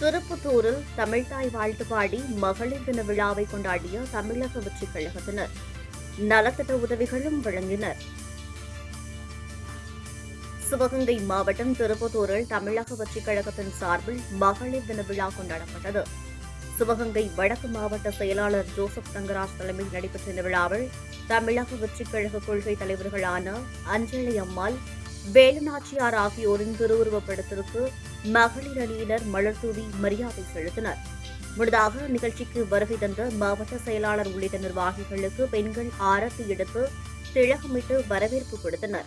திருப்புத்தூரில் தமிழ்தாய் வாழ்த்து பாடி மகளிர் தின விழாவை கொண்டாடிய தமிழக வெற்றிக் கழகத்தினர். நலத்திட்ட உதவிகளும் வழங்கினர். சிவகங்கை மாவட்டம் திருப்புத்தூரில் தமிழக வெற்றிக் கழகத்தின் சார்பில் மகளிர் தின விழா கொண்டாடப்பட்டது. சிவகங்கை வடக்கு மாவட்ட செயலாளர் ஜோசப் தங்கராஜ் தலைமையில் நடைபெற்ற இந்த விழாவில் தமிழக வெற்றிக் கழக கொள்கை தலைவர்களான அஞ்சலி அம்மாள் வேலுநாச்சியார் ஆகியோரின் திருவுருவப் படத்திற்கு மகளிர் அணியினர் மலர்தூவி மரியாதை செலுத்தினர். முன்னதாக நிகழ்ச்சிக்கு வருகை தந்த மாவட்ட செயலாளர் உள்ளிட்ட நிர்வாகிகளுக்கு பெண்கள் ஆரத்தி எடுத்து திலகமிட்டு வரவேற்பு கொடுத்தனர்.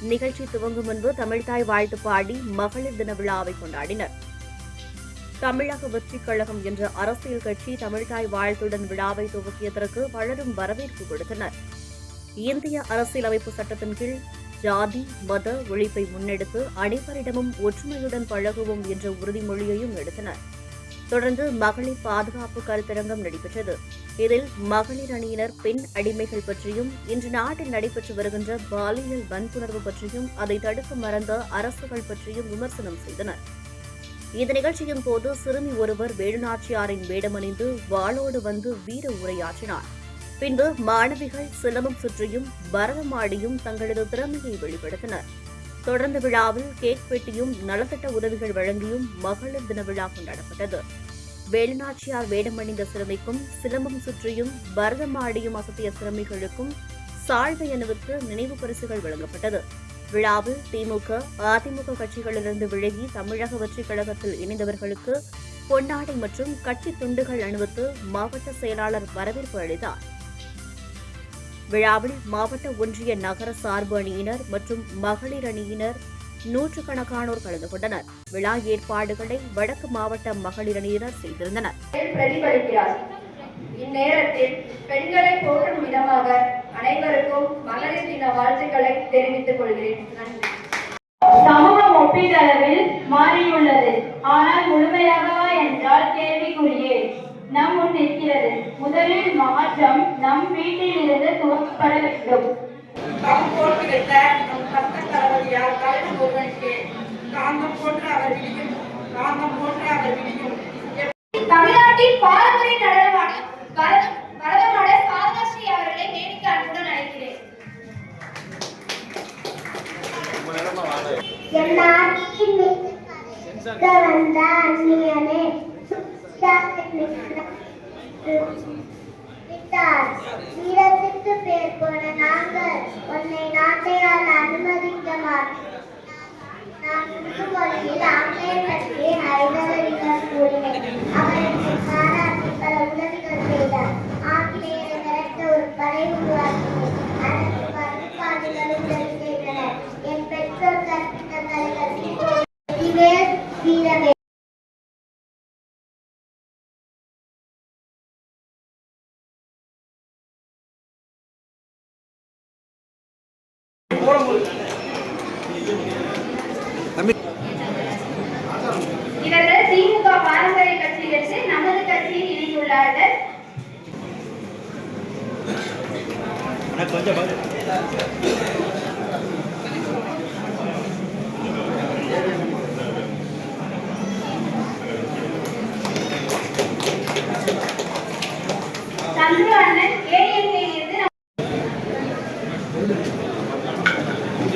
நிகழ்ச்சி துவங்கும் முன்பு தமிழ்தாய் வாழ்த்து பாடி மகளிர் தின விழாவை கொண்டாடினர். தமிழக வெற்றிக் கழகம் என்ற அரசியல் கட்சி தமிழ்தாய் வாழ்த்துடன் விழாவை துவக்கியதற்கு பலரும் வரவேற்பு கொடுத்தனர். இந்திய அரசியலமைப்பு சட்டத்தின் கீழ் ஜாதி மத ஒழிப்பை முன்னெடுத்து அனைவரிடமும் ஒற்றுமையுடன் பழகுவோம் என்ற உறுதிமொழியையும் எடுத்தனர். தொடர்ந்து மகளிர் பாதுகாப்பு கருத்தரங்கம் நடைபெற்றது. இதில் மகளிர் அணியினர் பெண் அடிமைகள் பற்றியும் இன்று நாட்டில் நடைபெற்று வருகின்ற பாலியல் வன்புணர்வு பற்றியும் அதை தடுக்க மறந்த அரசுகள் பற்றியும் விமர்சனம் செய்தனர். இந்த நிகழ்ச்சியின் போது சிறுமி ஒருவர் வேலுநாச்சியாரின் வேடமணிந்து வாளோடு வந்து வீர உரையாற்றினார். பின்பு மாணவிகள் சிலம்பம் சுற்றியும் பரதமாடியும் தங்களது திறமையை வெளிப்படுத்தினர். தொடர்ந்து விழாவில் கேக் வெட்டியும் நலத்திட்ட உதவிகள் வழங்கியும் மகளிர் தின விழா கொண்டாடப்பட்டது. வேலுநாச்சியார் வேடமணிந்த சிறுமிக்கும் சிலம்பம் சுற்றியும் பரதமாடியும் அசத்திய சிறுமிகளுக்கும் சால்வை அணிவித்து நினைவு பரிசுகள் வழங்கப்பட்டது. விழாவில் திமுக அதிமுக கட்சிகளிலிருந்து விலகி தமிழக வெற்றிக் கழகத்தில் இணைந்தவர்களுக்கு பொன்னாடை மற்றும் கட்சி துண்டுகள் அணிவித்து மாவட்ட செயலாளர் வரவேற்பு அளித்தார். விழாவில் மாவட்ட ஒன்றிய நகர சார்பு அணியினர் மற்றும் மகளிர் அணியினர் நூற்றுக்கணக்கானோர் கலந்து கொண்டனர். விழா ஏற்பாடுகளை வடக்கு மாவட்ட மகளிர் அணியினர் செய்திருந்தனர். இந்நேரத்தில் பெண்களை போற்றும் விதமாக அனைவருக்கும் மகளிர் தின வாழ்த்துக்களை தெரிவித்துக் கொள்கிறேன். நன்றி சமூகம் ஒப்பீட்டளவில் மாறியுள்ளது. ஆனால் முழுமையாகவா என்றால் கேள்விக்குறியே. நம் முன் நிற்கிறது முதலில் மாற்றம் நம் வீட்டில் இருந்து துவக்கப்பட வேண்டும். தம் போட்டு வைத்த நம் கத்த தளபதியார் தலைவர் ஒருவனுக்கு காந்தம் போன்று அவர் விடியும் காந்தம் போன்று அவர் விடியும் தமிழ்நாட்டின் பாரம்பரிய நடனமான பரதம் பரதமாட சாதனாஸ்ரீ அவர்களை மேடைக்கு அன்புடன் அழைக்கிறேன். அந்நியனே விட்டார். வீரத்துக்கு பேர் போன நாங்கள் உன்னை நாட்டையால் அனுமதிக்க மாட்டோம். இவர்கள் திமுக பாரம்பரிய கட்சியிலிருந்து நமது கட்சியில் இணைந்துள்ளார்கள். சந்துரு அண்ணன் ஏடிஎம்கேயிலிருந்து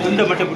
துண்டை மட்டும்